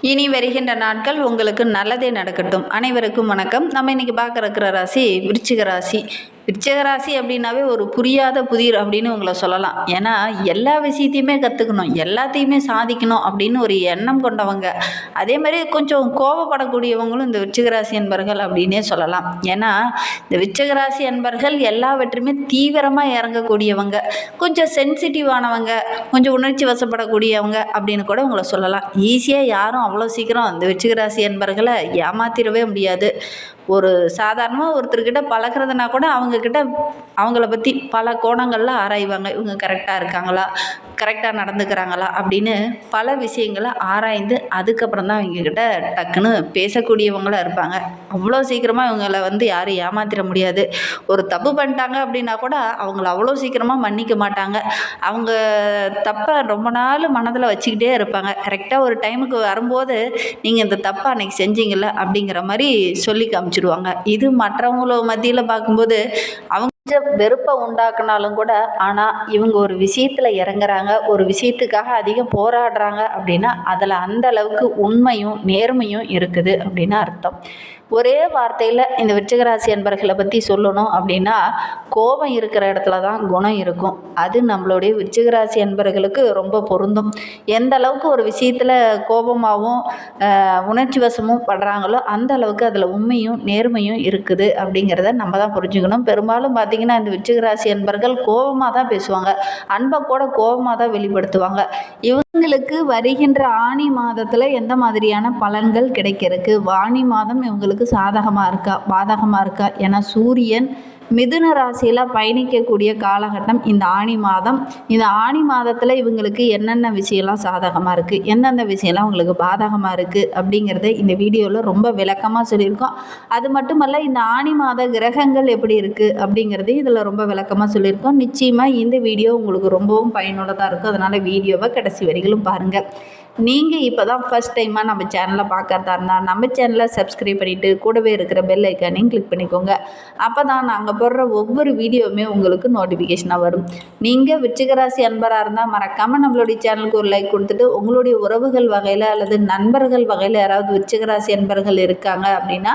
இனி வருகின்ற நாட்கள் உங்களுக்கு நல்லதே நடக்கட்டும். அனைவருக்கும் வணக்கம். நம்ம இன்னைக்கு பார்க்க இருக்கிற ராசி விருச்சிக ராசி. விருச்சகராசி அப்படின்னாவே ஒரு புரியாத புதிர் அப்படின்னு உங்களை சொல்லலாம். ஏன்னா எல்லா விஷயத்தையுமே கற்றுக்கணும் எல்லாத்தையுமே சாதிக்கணும் அப்படின்னு ஒரு எண்ணம் கொண்டவங்க. அதே மாதிரி கொஞ்சம் கோபப்படக்கூடியவங்களும் இந்த விருச்சகராசி என்பர்கள் அப்படின்னே சொல்லலாம். ஏன்னா இந்த விருச்சகராசி என்பர்கள் எல்லாவற்றுமே தீவிரமாக இறங்கக்கூடியவங்க கொஞ்சம் சென்சிட்டிவானவங்க கொஞ்சம் உணர்ச்சி வசப்படக்கூடியவங்க அப்படின்னு கூட உங்களை சொல்லலாம். ஈஸியாக யாரும் அவ்வளோ சீக்கிரம் இந்த விருச்சிகராசி என்பர்களை ஏமாத்திடவே முடியாது. ஒரு சாதாரணமாக ஒருத்தர்கிட்ட பழகுறதுனா கூட அவங்கக்கிட்ட அவங்கள பற்றி பல கோணங்களில் ஆராய்வாங்க. இவங்க கரெக்டாக இருக்காங்களா? கரெக்டாக நடந்துக்கிறாங்களா? அப்படின்னு பல விஷயங்களை ஆராய்ந்து அதுக்கப்புறம் தான் அவங்கக்கிட்ட டக்குன்னு பேசக்கூடியவங்களாக இருப்பாங்க. அவ்வளோ சீக்கிரமாக இவங்களை வந்து யாரும் ஏமாத்திட முடியாது. ஒரு தப்பு பண்ணிட்டாங்க அப்படின்னா கூட அவங்கள அவ்வளோ சீக்கிரமாக மன்னிக்க மாட்டாங்க. அவங்க தப்பை ரொம்ப நாள் மனதில் வச்சுக்கிட்டே இருப்பாங்க. கரெக்டாக ஒரு டைமுக்கு வரும்போது நீங்கள் இந்த தப்பை அன்னைக்கு செஞ்சீங்கல்ல அப்படிங்கிற மாதிரி சொல்லி காமிச்சிடுவாங்க இது மற்றவங்கள மத்தியில் பார்க்கும்போது அவங்க கொஞ்சம் வெறுப்பை உண்டாக்குனாலும் கூட ஆனால் இவங்க ஒரு விஷயத்தில் இறங்குறாங்க ஒரு விஷயத்துக்காக அதிகம் போராடுறாங்க அப்படின்னா அதில் அந்த அளவுக்கு உண்மையும் நேர்மையும் இருக்குது அப்படின்னு அர்த்தம். ஒரே வார்த்தையில் இந்த விருச்சிகராசி அன்பர்களை பற்றி சொல்லணும் அப்படின்னா கோபம் இருக்கிற இடத்துல தான் குணம் இருக்கும். அது நம்மளுடைய விருச்சிகராசி அன்பர்களுக்கு ரொம்ப பொருந்தும். எந்த அளவுக்கு ஒரு விஷயத்தில் கோபமாகவும் உணர்ச்சி வசமும் படுறாங்களோ அந்த அளவுக்கு அதில் உண்மையும் நேர்மையும் இருக்குது அப்படிங்கிறத நம்ம தான் புரிஞ்சுக்கணும். பெரும்பாலும் பார்த்திங்கன்னா பார்த்தீங்கன்னா இந்த விச்சிகராசி அன்பர்கள் கோபமாக தான் பேசுவாங்க. அன்பை கூட கோபமாக தான் வெளிப்படுத்துவாங்க. இவங்களுக்கு வருகின்ற ஆணி மாதத்தில் எந்த மாதிரியான பலன்கள் கிடைக்கிறதுக்கு? வாணி மாதம் இவங்களுக்கு சாதகமாக இருக்கா? பாதகமாக இருக்கா? ஏன்னா சூரியன் மிதுன ராசியில் பயணிக்கக்கூடிய காலகட்டம் இந்த ஆணி மாதம். இந்த ஆணி மாதத்தில் இவங்களுக்கு என்னென்ன விஷயம்லாம் சாதகமாக இருக்குது எந்தெந்த விஷயம்லாம் உங்களுக்கு பாதகமாக இருக்குது அப்படிங்கிறத இந்த வீடியோவில் ரொம்ப விளக்கமாக சொல்லியிருக்கோம். அது மட்டுமல்ல இந்த ஆணி மாத கிரகங்கள் எப்படி இருக்குது அப்படிங்கிறதையும் இதில் ரொம்ப விளக்கமாக சொல்லியிருக்கோம். நிச்சயமாக இந்த வீடியோ உங்களுக்கு ரொம்பவும் பயனுள்ளதாக இருக்கும். அதனால் வீடியோவை கடைசி வரைகளும் பாருங்கள் நீங்கள் இப்போ தான் ஃபஸ்ட் டைமாக நம்ம சேனலை பார்க்கறதா இருந்தால் நம்ம சேனலை சப்ஸ்கிரைப் பண்ணிவிட்டு கூடவே இருக்கிற பெல் ஐக்கானையும் கிளிக் பண்ணிக்கோங்க. அப்போ தான் நாங்கள் போடுற ஒவ்வொரு வீடியோவுமே உங்களுக்கு நோட்டிஃபிகேஷனாக வரும். நீங்கள் விச்சிகராசி அன்பராக இருந்தால் மறக்காமல் நம்மளுடைய சேனலுக்கு ஒரு லைக் கொடுத்துட்டு உங்களுடைய உறவுகள் வகையில் அல்லது நண்பர்கள் வகையில் யாராவது விச்சிகராசி அன்பர்கள் இருக்காங்க அப்படின்னா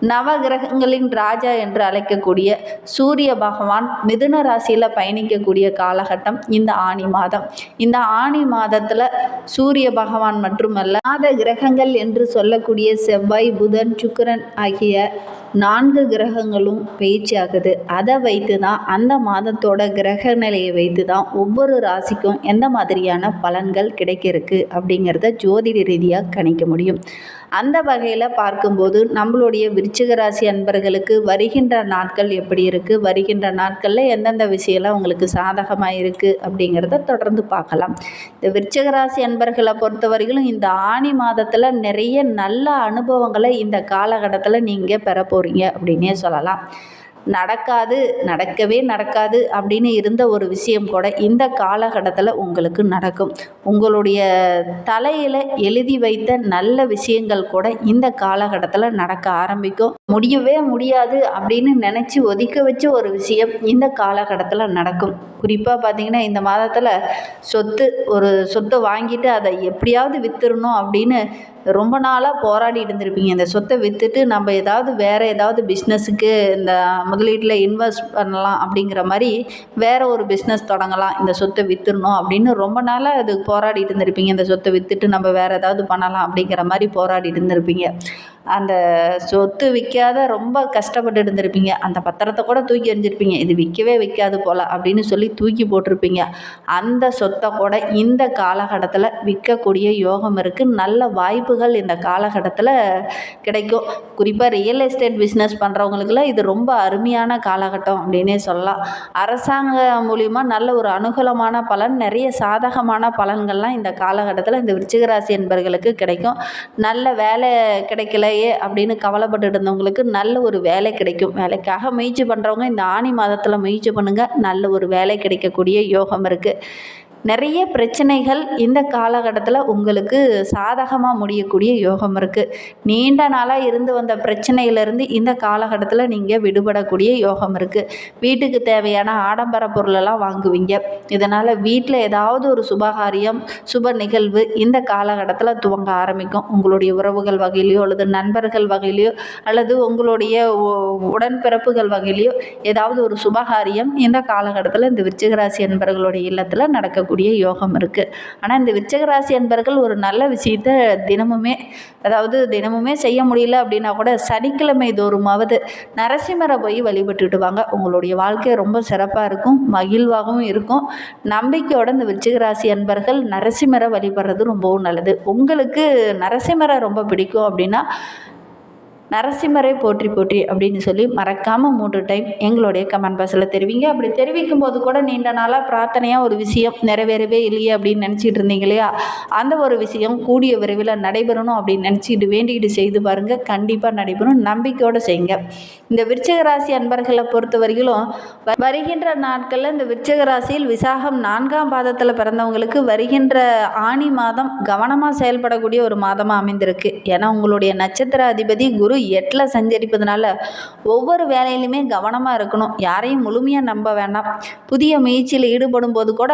நவகிரகங்களின் ராஜா என்று அழைக்கக்கூடிய சூரிய பகவான் மிதுன ராசியில் பயணிக்கக்கூடிய காலகட்டம் இந்த ஆணி மாதம். இந்த ஆணி மாதத்தில் சூரிய பகவான் மட்டுமல்ல மாத கிரகங்கள் என்று சொல்லக்கூடிய செவ்வாய் புதன் சுக்கரன் ஆகிய நான்கு கிரகங்களும் பயிற்சியாகுது அதை வைத்து தான் அந்த மாதத்தோட கிரக நிலையை வைத்து தான் ஒவ்வொரு ராசிக்கும் எந்த மாதிரியான பலன்கள் கிடைக்கிறதுக்கு அப்படிங்கிறத ஜோதிட ரீதியாக கணிக்க முடியும். அந்த வகையில் பார்க்கும்போது நம்மளுடைய விருச்சிக ராசி அன்பர்களுக்கு வருகின்ற நாட்கள் எப்படி இருக்குது வருகின்ற நாட்களில் எந்தெந்த விஷயம்லாம் உங்களுக்கு சாதகமாக இருக்குது அப்படிங்கிறத தொடர்ந்து பார்க்கலாம். இந்த விருச்சிக ராசி அன்பர்களை பொறுத்தவரையிலும் இந்த ஆணி மாதத்தில் நிறைய நல்ல அனுபவங்களை இந்த காலகட்டத்தில் நீங்கள் பெறப்போ போகிறீங்க அப்படின்னே சொல்லலாம். நடக்காது நடக்கவே நடக்காது அப்படின்னு இருந்த ஒரு விஷயம் கூட இந்த காலகட்டத்தில் உங்களுக்கு நடக்கும். உங்களுடைய தலையில் எழுதி வைத்த நல்ல விஷயங்கள் கூட இந்த காலகட்டத்தில் நடக்க ஆரம்பிக்கும். முடியவே முடியாது அப்படின்னு நினச்சி ஒதுக்க வச்ச ஒரு விஷயம் இந்த காலகட்டத்தில் நடக்கும். குறிப்பாக பார்த்தீங்கன்னா இந்த மாதத்தில் சொத்து ஒரு சொத்தை வாங்கிட்டு அதை எப்படியாவது விற்றுறணும் அப்படின்னு ரொம்ப நாளாக போராடிட்டு இருந்திருப்பீங்க. இந்த சொத்தை விற்றுட்டு நம்ம ஏதாவது வேறு ஏதாவது பிஸ்னஸுக்கு இந்த முதலீட்டில் இன்வெஸ்ட் பண்ணலாம் அப்படிங்கிற மாதிரி வேறு ஒரு பிஸ்னஸ் தொடங்கலாம். இந்த சொத்தை விற்றுடணும் அப்படின்னு ரொம்ப நாளாக அது போராடிட்டு இருந்திருப்பீங்க. இந்த சொத்தை விற்றுட்டு நம்ம வேறு ஏதாவது பண்ணலாம் அப்படிங்கிற மாதிரி போராடிட்டு இருந்திருப்பீங்க. அந்த சொத்து விற்காத ரொம்ப கஷ்டப்பட்டு இருந்திருப்பீங்க. அந்த பத்திரத்தை கூட தூக்கி எறிஞ்சிருப்பீங்க. இது விற்கவே விற்காது போல் அப்படின்னு சொல்லி தூக்கி போட்டிருப்பீங்க. அந்த சொத்தை கூட இந்த காலகட்டத்தில் விற்கக்கூடிய யோகம் இருக்குது நல்ல வாய்ப்புகள் இந்த காலகட்டத்தில் கிடைக்கும். குறிப்பாக ரியல் எஸ்டேட் பிஸ்னஸ் பண்ணுறவங்களுக்குலாம் இது ரொம்ப அருமையான காலகட்டம் அப்படின்னே சொல்லலாம். அரசாங்கம் மூலிமா நல்ல ஒரு அனுகூலமான பலன் நிறைய சாதகமான பலன்கள்லாம் இந்த காலகட்டத்தில் இந்த விருச்சிகராசி என்பர்களுக்கு கிடைக்கும். நல்ல வேலை கிடைக்கல இல்லையே அப்படின்னு கவலைப்பட்டுட்டு இருந்தவங்களுக்கு நல்ல ஒரு வேலை கிடைக்கும். வேலைக்காக முயற்சி பண்ணுறவங்க இந்த ஆணி மாதத்தில் முயற்சி பண்ணுங்கள் நல்ல ஒரு வேலை கிடைக்கக்கூடிய யோகம் இருக்குது நிறைய பிரச்சனைகள் இந்த காலகட்டத்தில் உங்களுக்கு சாதகமாக முடியக்கூடிய யோகம் இருக்குது நீண்ட நாளாக இருந்து வந்த பிரச்சனையிலேருந்து இந்த காலகட்டத்தில் நீங்கள் விடுபடக்கூடிய யோகம் இருக்குது வீட்டுக்கு தேவையான ஆடம்பர பொருளெல்லாம் வாங்குவீங்க. இதனால் வீட்டில் ஏதாவது ஒரு சுபகாரியம் சுப நிகழ்வு இந்த காலகட்டத்தில் துவங்க ஆரம்பிக்கும். உங்களுடைய உறவுகள் வகையிலையோ அல்லது நண்பர்கள் வகையிலையோ அல்லது உங்களுடைய உடன்பிறப்புகள் வகையிலையோ ஏதாவது ஒரு சுபகாரியம் இந்த காலகட்டத்தில் இந்த விருச்சிகராசி நண்பர்களுடைய இல்லத்தில் நடக்கக்கூடிய யோகம் இருக்குது ஆனால் இந்த விருச்சிகராசி அன்பர்கள் ஒரு நல்ல விஷயத்த தினமுமே அதாவது தினமுமே செய்ய முடியல அப்படின்னா கூட சனிக்கிழமை தோறுமாவது நரசிம்மரை போய் வழிபட்டுட்டு வாங்க உங்களுடைய வாழ்க்கை ரொம்ப சிறப்பாக இருக்கும் மகிழ்வாகவும் இருக்கும். நம்பிக்கையோட இந்த விருச்சிகராசி அன்பர்கள் நரசிம்மரை வழிபடுறது ரொம்பவும் நல்லது. உங்களுக்கு நரசிம்மரை ரொம்ப பிடிக்கும் அப்படின்னா நரசிம்மரை போற்றி போற்றி அப்படின்னு சொல்லி மறக்காமல் மூன்று டைம் எங்களுடைய கமெண்ட் பாக்ஸில் தெரிவிங்க. அப்படி தெரிவிக்கும் போது கூட நீண்ட நாளாக பிரார்த்தனையாக ஒரு விஷயம் நிறைவேறவே இல்லையே அப்படின்னு நினச்சிட்டு இருந்தீங்க இல்லையா? அந்த ஒரு விஷயம் கூடிய விரைவில் நடைபெறணும் அப்படின்னு நினச்சிட்டு வேண்டிக்கிட்டு செய்து பாருங்கள் கண்டிப்பாக நடைபெறும். நம்பிக்கையோடு செய்யுங்க. இந்த விருச்சிக ராசி அன்பர்களை பொறுத்த வரையிலும் வருகின்ற நாட்களில் இந்த விருச்சிக ராசியில் விசாகம் நான்காம் பாதத்தில் பிறந்தவங்களுக்கு வருகின்ற ஆணி மாதம் கவனமாக செயல்படக்கூடிய ஒரு மாதமாக அமைந்திருக்கு. ஏன்னா உங்களுடைய நட்சத்திர அதிபதி குரு எட்டில் சஞ்சரிப்பதனால ஒவ்வொரு வேலையிலுமே கவனமாக இருக்கணும். யாரையும் முழுமையாக நம்ப வேண்டாம் புதிய முயற்சியில் ஈடுபடும் போது கூட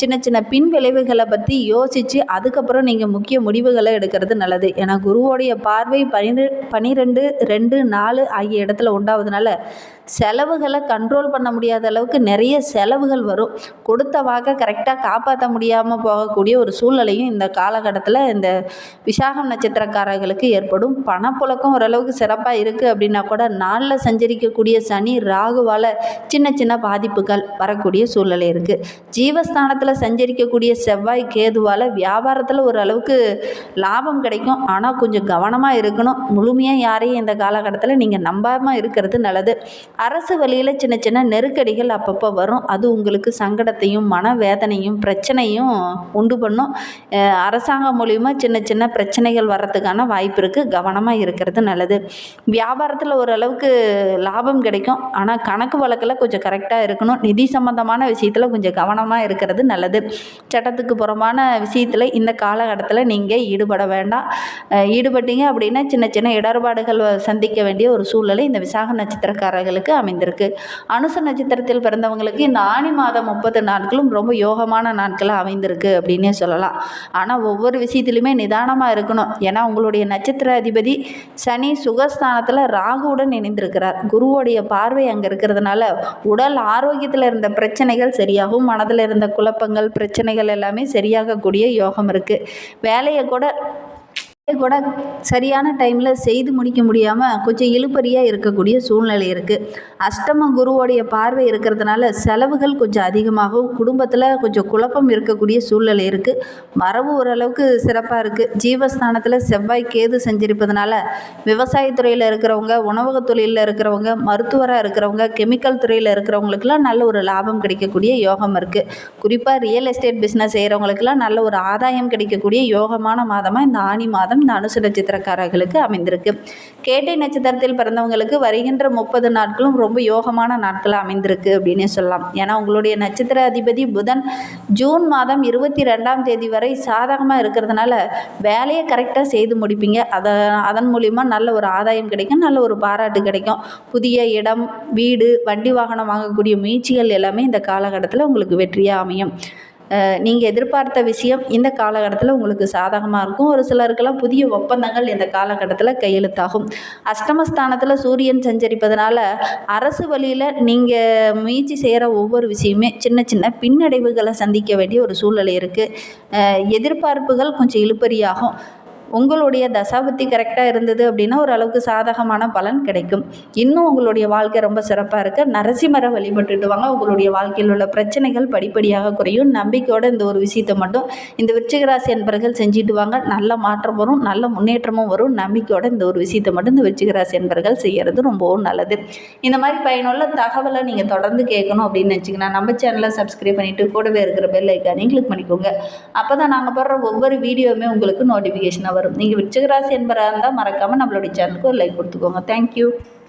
சின்ன சின்ன பின் விளைவுகளை பற்றி யோசித்து அதுக்கப்புறம் நீங்கள் முக்கிய முடிவுகளை எடுக்கிறது நல்லது. ஏன்னா குருவோடைய பார்வை பனிரெண்டு பனிரெண்டு ரெண்டு நாலு ஆகிய இடத்துல உண்டாவதுனால செலவுகளை கண்ட்ரோல் பண்ண முடியாத அளவுக்கு நிறைய செலவுகள் வரும். கொடுத்த வாக்கை கரெக்டாக காப்பாற்ற முடியாமல் போகக்கூடிய ஒரு சூழ்நிலையும் இந்த காலகட்டத்தில் இந்த விசாகம் நட்சத்திரக்காரர்களுக்கு ஏற்படும். பணப்புழக்கம் ஓரளவுக்கு சிறப்பாக இருக்குது அப்படின்னா கூட நாளில் சஞ்சரிக்கக்கூடிய சனி ராகுவால் சின்ன சின்ன பாதிப்புகள் வரக்கூடிய சூழ்நிலை இருக்குது ஜீவஸ்தானத்தில் சஞ்சரிக்கக்கூடிய செவ்வாய் கேதுவால் வியாபாரத்தில் ஓரளவுக்கு லாபம் கிடைக்கும். ஆனால் கொஞ்சம் கவனமாக இருக்கணும். முழுமையாக யாரையும் இந்த காலகட்டத்தில் நீங்கள் நம்பாமல் இருக்கிறது நல்லது. அரசு வழியில் சின்ன சின்ன நெருக்கடிகள் அப்பப்போ வரும். அது உங்களுக்கு சங்கடத்தையும் மனவேதனையும் பிரச்சனையும் உண்டு பண்ணும். அரசாங்கம் மூலிமா சின்ன சின்ன பிரச்சனைகள் வர்றதுக்கான வாய்ப்பு இருக்குது கவனமாக இருக்கிறது நல்லது. வியாபாரத்தில் ஓரளவுக்கு லாபம் கிடைக்கும். ஆனால் கணக்கு வழக்கில் கொஞ்சம் கரெக்டாக இருக்கணும். நிதி சம்பந்தமான விஷயத்தில் கொஞ்சம் கவனமாக இருக்கிறது நல்லது. சட்டத்துக்கு புறமான விஷயத்தில் இந்த காலகட்டத்தில் நீங்கள் ஈடுபட வேண்டாம். ஈடுபட்டீங்க அப்படின்னா சின்ன சின்ன இடர்பாடுகள் வ- சந்திக்க வேண்டிய ஒரு சூழ்நிலை இந்த விசாக நட்சத்திரக்காரர்களுக்கு அமைந்திருக்கு. அனுச நட்சத்திரத்தில் பிறந்தவங்களுக்கு இந்த ஆணி மாதம் முப்பது நாட்களும் ரொம்ப யோகமான நாட்களாக அமைந்திருக்கு அப்படின்னே சொல்லலாம். ஆனால் ஒவ்வொரு விஷயத்துலையுமே நிதானமாக இருக்கணும். ஏன்னா உங்களுடைய நட்சத்திர அதிபதி சனி சுகஸ்தானத்தில் ராகுவுடன் இணைந்திருக்கிறார். குருவோடைய பார்வை அங்கே இருக்கிறதுனால உடல் ஆரோக்கியத்தில் இருந்த பிரச்சனைகள் சரியாகும். மனதில் இருந்த குழப்பங்கள் பிரச்சனைகள் எல்லாமே சரியாகக்கூடிய யோகம் இருக்குது வேலையை கூட கூட சரியான டைமில் செய்து முடிக்க முடியாமல் கொஞ்சம் இழுபறியாக இருக்கக்கூடிய சூழ்நிலை இருக்குது அஷ்டம குருவோடைய பார்வை இருக்கிறதுனால செலவுகள் கொஞ்சம் அதிகமாகவும் குடும்பத்தில் கொஞ்சம் குழப்பம் இருக்கக்கூடிய சூழ்நிலை இருக்குது வரவு ஓரளவுக்கு சிறப்பாக இருக்குது ஜீவஸ்தானத்தில் செவ்வாய் கேது செஞ்சிருப்பதனால விவசாயத்துறையில் இருக்கிறவங்க உணவகத் தொழிலில் இருக்கிறவங்க மருத்துவராக இருக்கிறவங்க கெமிக்கல் துறையில் இருக்கிறவங்களுக்கெல்லாம் நல்ல ஒரு லாபம் கிடைக்கக்கூடிய யோகம் இருக்குது குறிப்பாக ரியல் எஸ்டேட் பிஸ்னஸ் செய்கிறவங்களுக்கெல்லாம் நல்ல ஒரு ஆதாயம் கிடைக்கக்கூடிய யோகமான மாதமாக இந்த ஆணி மாதம் இந்த தனுசு நட்சத்திரக்காரர்களுக்கு அமைந்திருக்கு. கேட்டை நட்சத்திரத்தில் பிறந்தவங்களுக்கு வருகின்ற முப்பது நாட்களும் ரொம்ப யோகமான நாட்களாக அமைந்திருக்கு அப்படின்னே சொல்லலாம். ஏன்னா உங்களுடைய நட்சத்திர அதிபதி புதன் ஜூன் மாதம் இருபத்தி ரெண்டாம் தேதி வரை சாதகமாக இருக்கிறதுனால வேலையை கரெக்டாக செய்து முடிப்பீங்க. அதை அதன் மூலிமா நல்ல ஒரு ஆதாயம் கிடைக்கும் நல்ல ஒரு பாராட்டு கிடைக்கும். புதிய இடம் வீடு வண்டி வாகனம் வாங்கக்கூடிய முயற்சிகள் எல்லாமே இந்த காலகட்டத்தில் உங்களுக்கு வெற்றியாக அமையும். நீங்கள் எதிர்பார்த்த விஷயம் இந்த காலகட்டத்தில் உங்களுக்கு சாதகமாக இருக்கும். ஒரு சிலருக்கெல்லாம் புதிய ஒப்பந்தங்கள் இந்த காலகட்டத்தில் கையெழுத்தாகும். அஷ்டமஸ்தானத்தில் சூரியன் சஞ்சரிப்பதனால அரசு வழியில் நீங்கள் முயற்சி செய்கிற ஒவ்வொரு விஷயமே சின்ன சின்ன பின்னடைவுகளை சந்திக்க வேண்டிய ஒரு சூழ்நிலை இருக்குது எதிர்பார்ப்புகள் கொஞ்சம் இழுப்பறியாகும் உங்களுடைய தசாபுத்தி கரெக்டாக இருந்தது அப்படின்னா ஓரளவுக்கு சாதகமான பலன் கிடைக்கும். இன்னும் உங்களுடைய வாழ்க்கை ரொம்ப சிறப்பாக இருக்க. நரசிம்மரை வழிபட்டுட்டு வாங்க. உங்களுடைய வாழ்க்கையில் உள்ள பிரச்சனைகள் படிப்படியாக குறையும். நம்பிக்கையோட இந்த ஒரு விஷயத்தை மட்டும் இந்த விருச்சிகராசி என்பர்கள் செஞ்சுட்டு வாங்க. நல்ல மாற்றம் வரும் நல்ல முன்னேற்றமும் வரும். நம்பிக்கையோட இந்த ஒரு விஷயத்தை மட்டும் இந்த விருச்சிகராசி என்பர்கள் செய்கிறது ரொம்பவும் நல்லது. இந்த மாதிரி பயனுள்ள தகவலை நீங்கள் தொடர்ந்து கேட்கணும் அப்படின்னு நினச்சிங்கன்னா நம்ம சேனலை சப்ஸ்கிரைப் பண்ணிவிட்டு கூடவே இருக்கிற பெல் ஐக்கானையும் கிளிக் பண்ணிக்கோங்க. அப்போ தான் நாங்கள் போடுற ஒவ்வொரு வீடியோவுமே உங்களுக்கு நோட்டிஃபிகேஷனாக வரும். வரும். நீங்கள் விருச்சிக என்பதாக இருந்தால் மறக்காமல் நம்மளுடைய சேனலுக்கு ஒரு லைக் கொடுத்துக்கோங்க. தேங்க்யூ